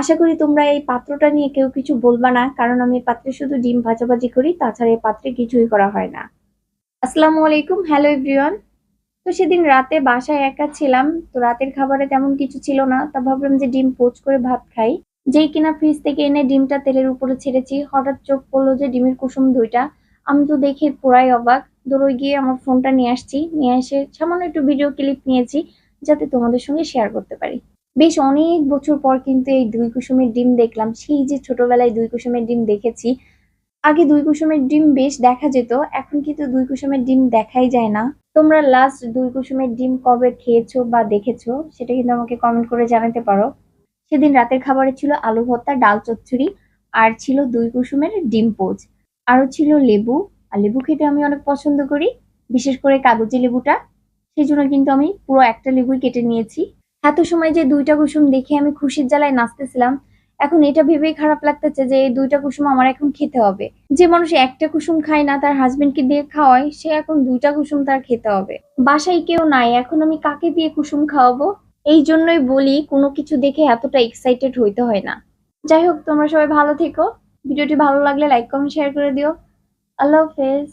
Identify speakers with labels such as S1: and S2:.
S1: আশা করি তোমরা এই পাত্রটা নিয়ে কেউ কিছু বলবা না, কারণ আমি পাত্রে শুধু ডিম ভাজাভাজি করি, তাছাড়া এই পাত্রে কিছুই করা হয় না। আসসালামু আলাইকুম, হ্যালো এভরিওয়ান। তো সেদিন রাতে বাসায় একা ছিলাম, তো রাতের খাবারে তেমন কিছু ছিল না, তা ভাবলাম যে ডিম পোচ করে ভাত খাই। যেই কিনা ফ্রিজ থেকে এনে ডিমটা তেলের উপরে ছেড়েছি, হঠাৎ চোখ পড়ল যে ডিমের কুসুম দুইটা। আমি তো দেখে পুরাই অবাক। দৌড়ে গিয়ে আমার ফোনটা নিয়ে আসছি, নিয়ে এসে সামান্য একটু ভিডিও ক্লিপ নিয়েছি, যাতে তোমাদের সঙ্গে শেয়ার করতে পারি। বেশ অনেক বছর পর কিন্তু এই দুই কুসুমের ডিম দেখলাম। সেই যে ছোটবেলায় দুই কুসুমের ডিম দেখেছি, আগে দুই কুসুমের ডিম বেশ দেখা যেত, এখন কিন্তু দুই কুসুমের ডিম দেখাই যায় না। তোমরা লাস্ট দুই কুসুমের ডিম কবে খেয়েছো বা দেখেছ, সেটা কিন্তু আমাকে কমেন্ট করে জানাতে পারো। সেদিন রাতের খাবারে ছিল আলু ভর্তা, ডাল চচ্চড়ি, আর ছিল দুই কুসুমের ডিম পোচ। আরও ছিল লেবু, আর লেবু খেতে আমি অনেক পছন্দ করি, বিশেষ করে কাগজি লেবুটা। সেই জন্য কিন্তু আমি পুরো একটা লেবুই কেটে নিয়েছি। এত সময় যে দুইটা কুসুম দেখে আমি খুশির জ্বালায় নাচতেছিলাম, এখন এটা ভেবেই খারাপ লাগতেছে যে এই দুইটা কুসুম আমার এখন খেতে হবে। যে মানুষ একটা কুসুম খায় না তার হাজবেন্ডকে দিয়ে খাওয়ায়, সে এখন দুইটা কুসুম তার খেতে হবে। বাসায় কেউ নাই, এখন আমি কাকে দিয়ে কুসুম খাওয়াবো? এই জন্যই বলি, কোনো কিছু দেখে এতটা এক্সাইটেড হইতে হয় না। যাই হোক, তোমরা সবাই ভালো থেকো। ভিডিওটি ভালো লাগলে লাইক কমেন্ট শেয়ার করে দিও। আল্লাহ হাফেজ।